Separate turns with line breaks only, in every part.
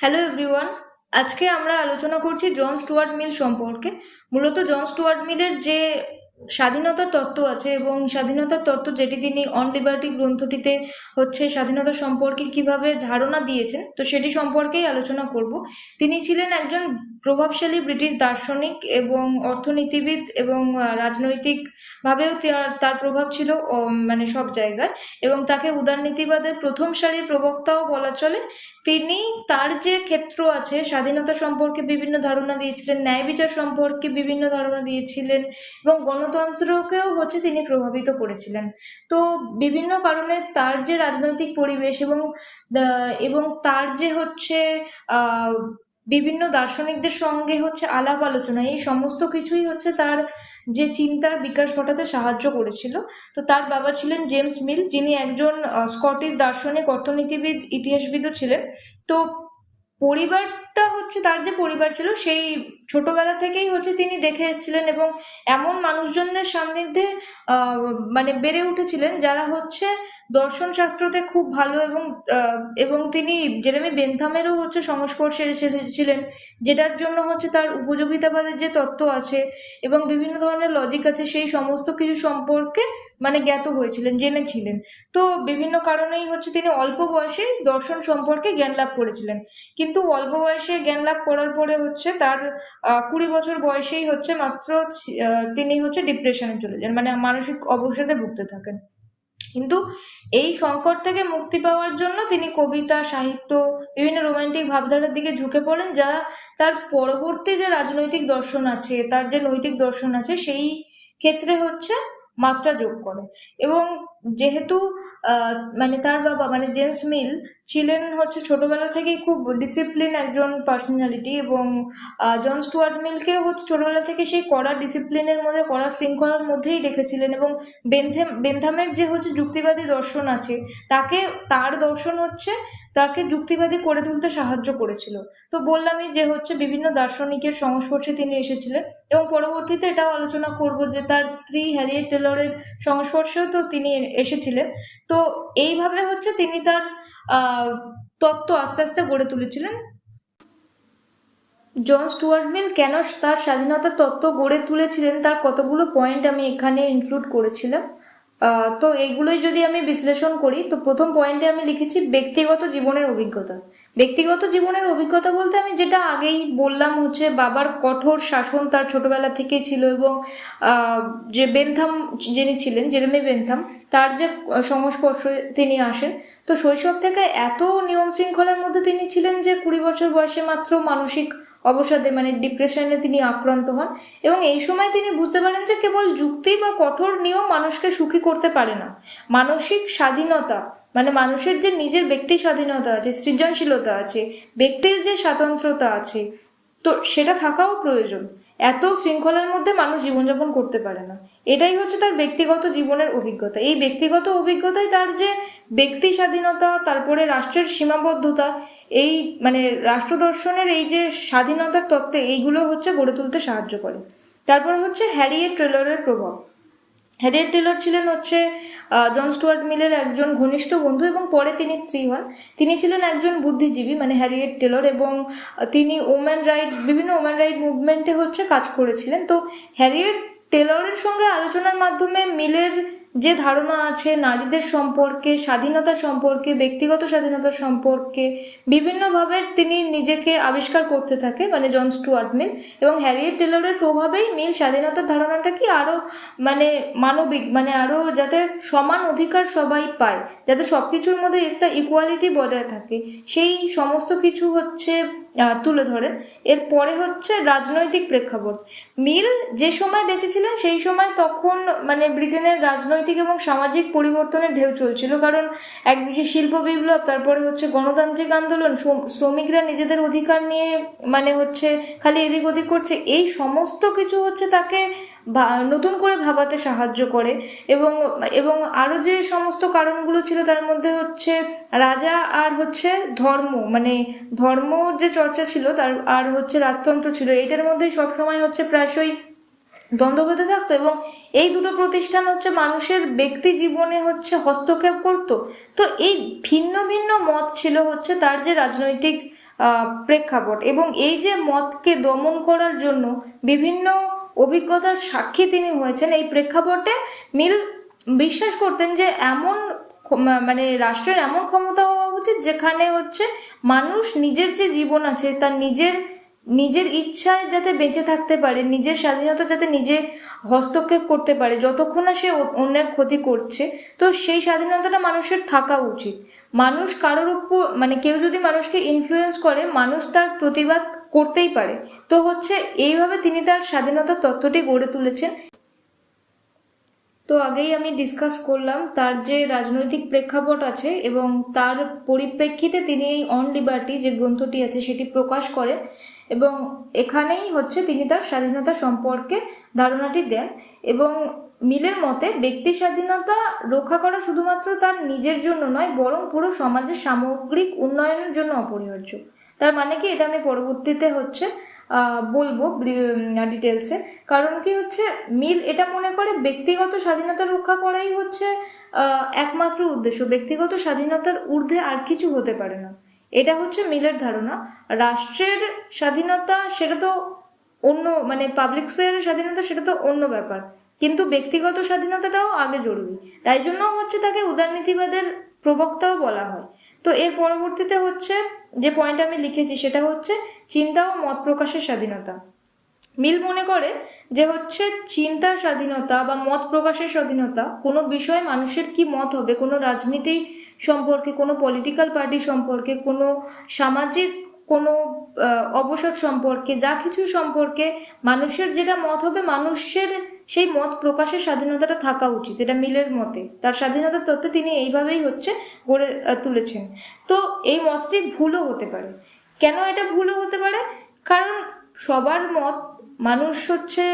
Hello everyone আজকে আমরা আলোচনা করছি জন স্টুয়ার্ট মিল সম্পর্কে। মূলত জন স্টুয়ার্ট মিলের যে স্বাধীনতার তত্ত্ব আছে এবং স্বাধীনতার তত্ত্ব যেটি তিনি অন লিবার্টি গ্রন্থটিতে হচ্ছে স্বাধীনতা সম্পর্কে কীভাবে ধারণা দিয়েছেন, তো সেটি সম্পর্কেই আলোচনা করব। তিনি ছিলেন একজন প্রভাবশালী ব্রিটিশ দার্শনিক এবং অর্থনীতিবিদ এবং রাজনৈতিকভাবেও তার- প্রভাব ছিল মানে সব জায়গায় এবং তাকে উদারনীতিবাদের প্রথম সারির প্রবক্তাও বলা চলে। তিনি তার যে ক্ষেত্র আছে, স্বাধীনতা সম্পর্কে বিভিন্ন ধারণা দিয়েছিলেন, ন্যায় বিচার সম্পর্কে বিভিন্ন ধারণা দিয়েছিলেন এবং গণতন্ত্রকেও হচ্ছে তিনি প্রভাবিত করেছিলেন। তো বিভিন্ন কারণে তার যে রাজনৈতিক পরিবেশ এবং এবং তার যে হচ্ছে বিভিন্ন দার্শনিকদের সঙ্গে হচ্ছে আলাপ আলোচনা, এই সমস্ত কিছুই হচ্ছে তার যে চিন্তার বিকাশ ঘটাতে সাহায্য করেছিল। তো তার বাবা ছিলেন জেমস মিল, যিনি একজন স্কটিশ দার্শনিক অর্থনীতিবিদ, ইতিহাসবিদও ছিলেন। তো পরিবারটা হচ্ছে তার যে পরিবার ছিল, সেই ছোটবেলা থেকেই হচ্ছে তিনি দেখে এসেছিলেন এবং এমন মানুষজনের সান্নিধ্যে মানে বেড়ে উঠেছিলেন যারা হচ্ছে দর্শন শাস্ত্রতে খুব ভালো এবং এবং তিনি জেরেমি বেনথামেরও হচ্ছে সংস্পর্শে এসেছিলেন যেটার জন্য হচ্ছে তার উপযোগিতাবাদের যে তত্ত্ব আছে এবং বিভিন্ন ধরনের লজিক আছে, সেই সমস্ত কিছু সম্পর্কে মানে জ্ঞাত হয়েছিলেন, জেনেছিলেন। তো বিভিন্ন কারণেই হচ্ছে তিনি অল্প বয়সেই দর্শন সম্পর্কে জ্ঞান লাভ করেছিলেন। কিন্তু অল্প বয়সে জ্ঞান লাভ করার পরে হচ্ছে তার কুড়ি বছর বয়সেই হচ্ছে মাত্র তিনি হচ্ছে ডিপ্রেশনে চলে যান মানে মানসিক অবসাদে ভুগতে থাকেন। কিন্তু এই সংকট থেকে মুক্তি পাওয়ার জন্য তিনি কবিতা, সাহিত্য, বিভিন্ন রোমান্টিক ভাবধারার দিকে ঝুঁকে পড়েন, যা তার পরবর্তী যে রাজনৈতিক দর্শন আছে, তার যে নৈতিক দর্শন আছে, সেই ক্ষেত্রে হচ্ছে মাত্রা যোগ করে। এবং যেহেতু মানে তার বাবা মানে জেমস মিল ছিলেন হচ্ছে ছোটবেলা থেকেই খুব ডিসিপ্লিন একজন পার্সোনালিটি এবং জন স্টুয়ার্ট মিলকেও হচ্ছে ছোটবেলা থেকে সেই কড়া ডিসিপ্লিনের মধ্যে, কড়া শৃঙ্খলার মধ্যেই দেখেছিলেন এবং বেনথেম, বেনথামের যে হচ্ছে যুক্তিবাদী দর্শন আছে, তাকে, তার দর্শন হচ্ছে, তাকে যুক্তিবাদী করে তুলতে সাহায্য করেছিল। তো বললামই যে হচ্ছে বিভিন্ন দার্শনিকের সংস্পর্শে তিনি এসেছিলেন এবং পরবর্তীতে এটাও আলোচনা করব যে তার স্ত্রী হ্যারিয়েট টেলরের সংস্পর্শেও তো তিনি এসেছিলেন। তো এইভাবে হচ্ছে তিনি তার তত্ত্ব আস্তে আস্তে গড়ে তুলেছিলেন। জন স্টুয়ার্ট মিল কেন তার স্বাধীনতা তত্ত্ব গড়ে তুলেছিলেন, তার কতগুলো পয়েন্ট আমি এখানে ইনক্লুড করেছিলাম। তো এইগুলোই যদি আমি বিশ্লেষণ করি, তো প্রথম পয়েন্টে আমি লিখেছি ব্যক্তিগত জীবনের অভিজ্ঞতা। ব্যক্তিগত জীবনের অভিজ্ঞতা বলতে আমি যেটা আগেই বললাম হচ্ছে, বাবার কঠোর শাসন তার ছোটবেলা থেকেই ছিল এবং যে বেনথাম যিনি ছিলেন, জেরেমি বেনথাম, তার যে সংস্পর্শে তিনি আসেন, তো শৈশব থেকে এত নিয়ম শৃঙ্খলার মধ্যে তিনি ছিলেন যে কুড়ি বছর বয়সে মাত্র মানসিক অবসাদে মানে ডিপ্রেশনে তিনি আক্রান্ত হন এবং এই সময় তিনি বুঝতে পারেন যে কেবল যুক্তি বা কঠোর নিয়ম মানুষকে সুখী করতে পারে না। মানসিক স্বাধীনতা মানে মানুষের যে নিজের ব্যক্তি স্বাধীনতা আছে, সৃজনশীলতা আছে, ব্যক্তির যে স্বাতন্ত্রতা আছে, তো সেটা থাকাও প্রয়োজন। এত শৃঙ্খলার মধ্যে মানুষ জীবনযাপন করতে পারে না। এটাই হচ্ছে তার ব্যক্তিগত জীবনের অভিজ্ঞতা। এই ব্যক্তিগত অভিজ্ঞতাই তার যে ব্যক্তি স্বাধীনতা, তারপরে রাষ্ট্রের সীমাবদ্ধতা এই মানে রাষ্ট্রদর্শনের এই যে স্বাধীনতার তত্ত্বে এইগুলো হচ্ছে গড়ে তুলতে সাহায্য করে। তারপর হচ্ছে হ্যারিয়েট ট্রেলরের প্রভাব। হ্যারিয়েট টেলর ছিলেন হচ্ছে জন স্টুয়ার্ট মিলের একজন ঘনিষ্ঠ বন্ধু এবং পরে তিনি স্ত্রী হন। তিনি ছিলেন একজন বুদ্ধিজীবী মানে হ্যারিয়েট টেলর এবং তিনি ওম্যান রাইট, বিভিন্ন ওম্যান রাইট মুভমেন্টে হচ্ছে কাজ করেছিলেন। তো হ্যারিয়েট টেলরের সঙ্গে আলোচনার মাধ্যমে মিলের যে ধারণা আছে নারীদের সম্পর্কে স্বাধীনতা সম্পর্কে, ব্যক্তিগত স্বাধীনতা সম্পর্কে বিভিন্নভাবে তিনি নিজেকে আবিষ্কার করতে থাকে মানে জন স্টুয়ার্ট মিল এবং হ্যারিয়েট টেলরের প্রভাবেই মিল স্বাধীনতার ধারণাটা কি আরও মানে মানবিক মানে আরও যাতে সমান অধিকার সবাই পায়, যাতে সব কিছুর মধ্যে একটা ইকুয়ালিটি বজায় থাকে। সেই সমস্ত কিছু হচ্ছে তুলে ধরেন এরপরে হচ্ছে রাজনৈতিক প্রেক্ষাপট। মিল যে সময় বেঁচেছিলেন, সেই সময় তখন মানে ব্রিটেনের রাজনৈতিক এবং সামাজিক পরিবর্তনের ঢেউ চলছিল। কারণ একদিকে শিল্প বিপ্লব, তারপরে হচ্ছে গণতান্ত্রিক আন্দোলন শ্রমিকরা নিজেদের অধিকার নিয়ে মানে হচ্ছে খালি এদিক ওদিক করছে। এই সমস্ত কিছু হচ্ছে তাকে ভা- নতুন করে ভাবাতে সাহায্য করে এবং এবং আরও যে সমস্ত কারণগুলো ছিল তার মধ্যে হচ্ছে রাজা আর হচ্ছে ধর্ম মানে ধর্ম যে চর্চা ছিল তার, আর হচ্ছে রাজতন্ত্র ছিল, এইটার মধ্যেই সবসময় হচ্ছে প্রায়শই দ্বন্দ্ব বেঁধে থাকতো এবং এই দুটো প্রতিষ্ঠান হচ্ছে মানুষের ব্যক্তি জীবনে হচ্ছে হস্তক্ষেপ করতো। তো এই ভিন্ন ভিন্ন মত ছিল হচ্ছে তার যে রাজনৈতিক প্রেক্ষাপট এবং এই যে মতকে দমন করার জন্য বিভিন্ন অভিজ্ঞতার সাক্ষী তিনি হয়েছেন। এই প্রেক্ষাপটে মিল বিশ্বাস করতেন যে এমন মানে রাষ্ট্রের এমন ক্ষমতা হওয়া উচিত যেখানে হচ্ছে মানুষ নিজের যে জীবন আছে, তার নিজের নিজের ইচ্ছায় যাতে বেঁচে থাকতে পারে, নিজের স্বাধীনতা যাতে নিজে হস্তক্ষেপ করতে পারে, যতক্ষণ না সে অন্যের ক্ষতি করছে, তো সেই স্বাধীনতাটা মানুষের থাকা উচিত। মানুষ কারোর উপর মানে কেউ যদি মানুষকে ইনফ্লুয়েন্স করে, মানুষ তার প্রতিবাদ করতেই পারে। তো হচ্ছে এইভাবে তিনি তার স্বাধীনতার তত্ত্বটি গড়ে তুলেছেন। তো আগেই আমি ডিসকাস করলাম তার যে রাজনৈতিক প্রেক্ষাপট আছে এবং তার পরিপ্রেক্ষিতে তিনি এই অন লিবার্টি যে গ্রন্থটি আছে সেটি প্রকাশ করেন এবং এখানেই হচ্ছে তিনি তার স্বাধীনতা সম্পর্কে ধারণাটি দেন এবং মিলের মতে ব্যক্তি স্বাধীনতা রক্ষা করা শুধুমাত্র তার নিজের জন্য নয়, বরং পুরো সমাজের সামগ্রিক উন্নয়নের জন্য অপরিহার্য। তার মানে কি এটা আমি পরবর্তীতে হচ্ছে বলব ডিটেলসে কারণ কি হচ্ছে, মিল এটা মনে করে ব্যক্তিগত স্বাধীনতা রক্ষা করাই হচ্ছে একমাত্র উদ্দেশ্য। ব্যক্তিগত স্বাধীনতার ঊর্ধ্বে আর কিছু হতে পারে না। এটা হচ্ছে মিলের ধারণা। রাষ্ট্রের স্বাধীনতা সেটা তো অন্য মানে পাবলিক স্পেয়ারের স্বাধীনতা সেটা তো অন্য ব্যাপার। কিন্তু ব্যক্তিগত স্বাধীনতাটাও আগে জরুরি। তাই জন্য হচ্ছে তাকে উদারনীতিবাদের প্রবক্তাও বলা হয়। তো এর পরবর্তীতে হচ্ছে যে পয়েন্ট আমি লিখেছি সেটা হচ্ছে চিন্তা ও মত প্রকাশের স্বাধীনতা। মিল মনে করে যে হচ্ছে চিন্তার স্বাধীনতা বা মত প্রকাশের স্বাধীনতা কোনো বিষয়ে মানুষের কি মত হবে কোনো রাজনীতি সম্পর্কে কোনো পলিটিক্যাল পার্টি সম্পর্কে কোনো সামাজিক কোনো আহ, অবসাদ সম্পর্কে যা কিছু সম্পর্কে মানুষের যেটা মত হবে মানুষের সেই মত প্রকাশের স্বাধীনতাটা থাকা উচিত, এটা মিলের মতে। তার স্বাধীনতার তত্ত্বে তিনি এইভাবেই হচ্ছে গড়ে তুলেছেন। তো এই মতটি ভুলও হতে পারে। কেন এটা ভুলও হতে পারে? কারণ সবার মত, মানুষ হচ্ছে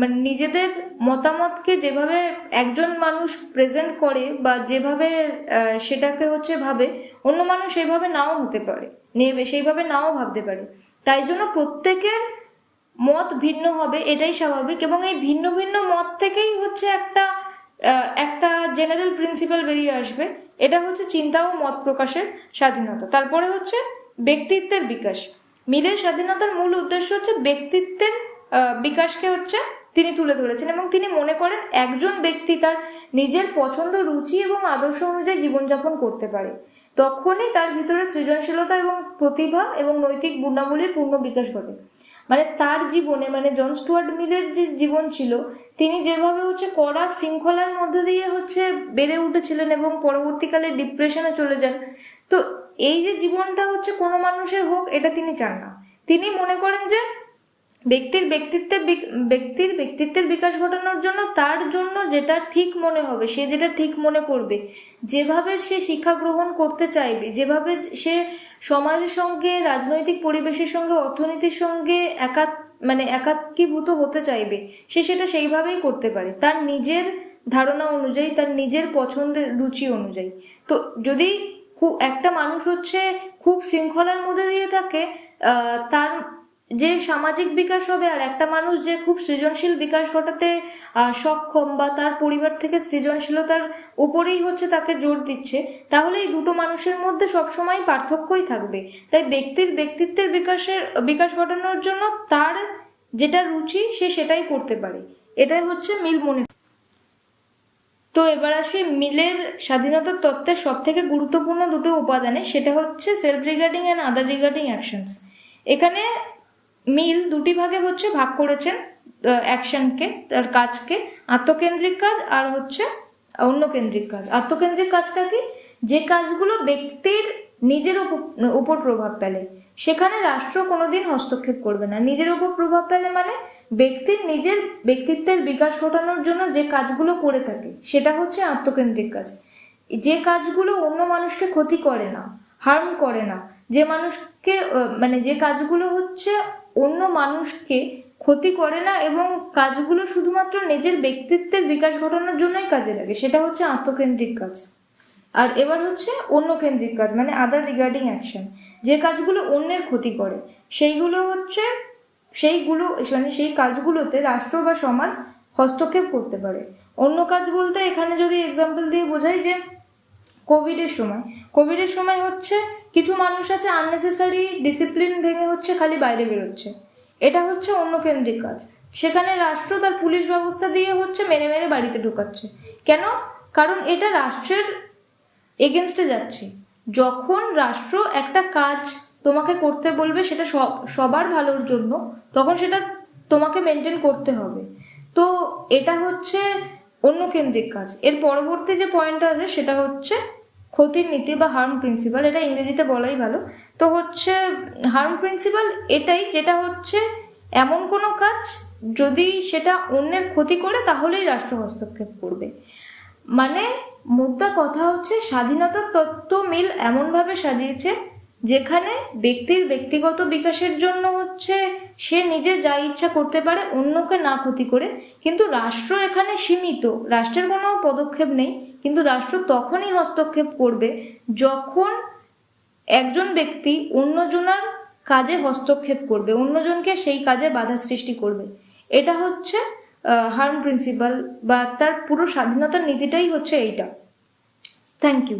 মানে নিজেদের মতামতকে যেভাবে একজন মানুষ প্রেজেন্ট করে বা যেভাবে সেটাকে হচ্ছে ভাবে, অন্য মানুষ সেইভাবে নাও হতে পারে। সেইভাবে নাও ভাবতে পারে। তাই জন্য প্রত্যেকের মত ভিন্ন হবে, এটাই স্বাভাবিক এবং এই ভিন্ন ভিন্ন মত থেকেই হচ্ছে একটা একটা জেনারেল প্রিন্সিপাল বেরিয়ে আসবে। এটা হচ্ছে চিন্তা ও মত প্রকাশের স্বাধীনতা। তারপরে হচ্ছে ব্যক্তিত্বের বিকাশ। মিলের স্বাধীনতার মূল উদ্দেশ্য হচ্ছে ব্যক্তিত্বের বিকাশকে হচ্ছে তিনি তুলে ধরেছেন এবং তিনি মনে করেন একজন ব্যক্তি তার নিজের পছন্দ, রুচি এবং আদর্শ অনুযায়ী জীবনযাপন করতে পারে। তখনই তার ভিতরে সৃজনশীলতা এবং প্রতিভা এবং নৈতিক গুণাবলীর পূর্ণ বিকাশ ঘটে। মানে তার জীবনে মানে জন স্টুয়ার্ট মিলের যে জীবন ছিল, তিনি যেভাবে হচ্ছে কড়া শৃঙ্খলার মধ্যে দিয়ে হচ্ছে বেড়ে উঠেছিলেন এবং পরবর্তীকালে ডিপ্রেশনে চলে যান, তো এই যে জীবনটা হচ্ছে কোনো মানুষের হোক, এটা তিনি চান না। তিনি মনে করেন যে ব্যক্তির ব্যক্তিত্বের ব্যক্তির ব্যক্তিত্বের বিকাশ ঘটানোর জন্য তার জন্য যেটা ঠিক মনে হবে, সে যেটা ঠিক মনে করবে, যেভাবে সে শিক্ষা গ্রহণ করতে চাইবে, যেভাবে সে সমাজের সঙ্গে, রাজনৈতিক পরিবেশের সঙ্গে, অর্থনীতির সঙ্গে একাত মানে একাত্মীভূত হতে চাইবে, সে সেটা সেইভাবেই করতে পারে। তার নিজের ধারণা অনুযায়ী, তার নিজের পছন্দের রুচি অনুযায়ী। তো যদি খুব একটা মানুষ হচ্ছে খুব শৃঙ্খলার মধ্যে দিয়ে থাকে তার যে সামাজিক বিকাশ হবে আর একটা মানুষ যে খুব সৃজনশীল বিকাশ ঘটাতে সক্ষম বা তার পরিবার থেকে সৃজনশীলতার উপরেই হচ্ছে তাকে জোর দিচ্ছে, তাহলে এই দুটো মানুষের মধ্যে সবসময় পার্থক্যই থাকবে। তাই ব্যক্তির ব্যক্তিত্বের বিকাশের, বিকাশ ঘটানোর জন্য তার যেটা রুচি সে সেটাই করতে পারে। এটাই হচ্ছে মিল মনে। তো এবার আসি মিলের স্বাধীনতার তত্ত্বের সব থেকে গুরুত্বপূর্ণ দুটো উপাদানে, সেটা হচ্ছে self regarding and other regarding actions এখানে মিল দুটি ভাগে হচ্ছে, ভাগ করেছেন অ্যাকশনকে তার কাজকে, আত্মকেন্দ্রিক কাজ আর হচ্ছে অন্যকেন্দ্রিক কাজ। আত্মকেন্দ্রিক কাজটা কি? যে কাজগুলো ব্যক্তির নিজের উপ- উপর প্রভাব ফেলে। সেখানে রাষ্ট্র কোনোদিন হস্তক্ষেপ করবে না। নিজের উপর প্রভাব ফেলে মানে ব্যক্তির নিজের ব্যক্তিত্বের বিকাশ ঘটানোর জন্য যে কাজগুলো করে থাকে, সেটা হচ্ছে আত্মকেন্দ্রিক কাজ। যে কাজগুলো অন্য মানুষকে ক্ষতি করে না হার্ম করে না, যে মানুষকে মানে যে কাজগুলো হচ্ছে অন্য মানুষকে ক্ষতি করে না এবং কাজগুলো শুধুমাত্র নিজের ব্যক্তিত্বের বিকাশ ঘটানোর জন্যই কাজে লাগে। সেটা হচ্ছে আত্মকেন্দ্রিক কাজ। আর এবার হচ্ছে অন্য কেন্দ্রিক কাজ মানে আদার রিগার্ডিং অ্যাকশন যে কাজগুলো অন্যের ক্ষতি করে, সেইগুলো হচ্ছে, সেইগুলো মানে সেই কাজগুলোতে রাষ্ট্র বা সমাজ হস্তক্ষেপ করতে পারে। অন্য কাজ বলতে এখানে যদি এক্সাম্পল দিয়ে বোঝাই যে কোভিডের সময়। কোভিডের সময় হচ্ছে কিছু মানুষ আছে আননেসেসারি ডিসিপ্লিন ভেঙে হচ্ছে, খালি বাইরে বেরোচ্ছে। এটা হচ্ছে অন্য কেন্দ্রিক কাজ। সেখানে রাষ্ট্র তার পুলিশ ব্যবস্থা দিয়ে হচ্ছে মেরে মেরে বাড়িতে ঢোকাচ্ছে। কেন? কারণ এটা রাষ্ট্রের এগেনস্টে যাচ্ছে। যখন রাষ্ট্র একটা কাজ তোমাকে করতে বলবে, সেটা সব, সবার ভালোর জন্য, তখন সেটা তোমাকে মেনটেন করতে হবে। তো এটা হচ্ছে অন্য কেন্দ্রিক কাজ। এর পরবর্তী যে পয়েন্টটা আছে, সেটা হচ্ছে ক্ষতির নীতি বা হার্ম প্রিন্সিপাল এটা ইংরেজিতে বলাই ভালো। তো হচ্ছে হার্ম প্রিন্সিপাল এটাই যেটা হচ্ছে, এমন কোনো কাজ যদি সেটা অন্যের ক্ষতি করে, তাহলেই রাষ্ট্র হস্তক্ষেপ করবে। মানে মুদ্রা কথা হচ্ছে স্বাধীনতার তত্ত্ব মিল এমনভাবে সাজিয়েছে যেখানে ব্যক্তির ব্যক্তিগত বিকাশের জন্য হচ্ছে সে নিজে যা ইচ্ছা করতে পারে, অন্যকে না ক্ষতি করে। কিন্তু রাষ্ট্র এখানে সীমিত। রাষ্ট্রের কোনো পদক্ষেপ নেই। কিন্তু রাষ্ট্র তখনই হস্তক্ষেপ করবে যখন একজন ব্যক্তি অন্যজনার কাজে হস্তক্ষেপ করবে, অন্যজনকে সেই কাজে বাধা সৃষ্টি করবে। এটা হচ্ছে হার্ম প্রিন্সিপাল বা তার পুরো স্বাধীনতার নীতিটাই হচ্ছে এইটা। Thank you.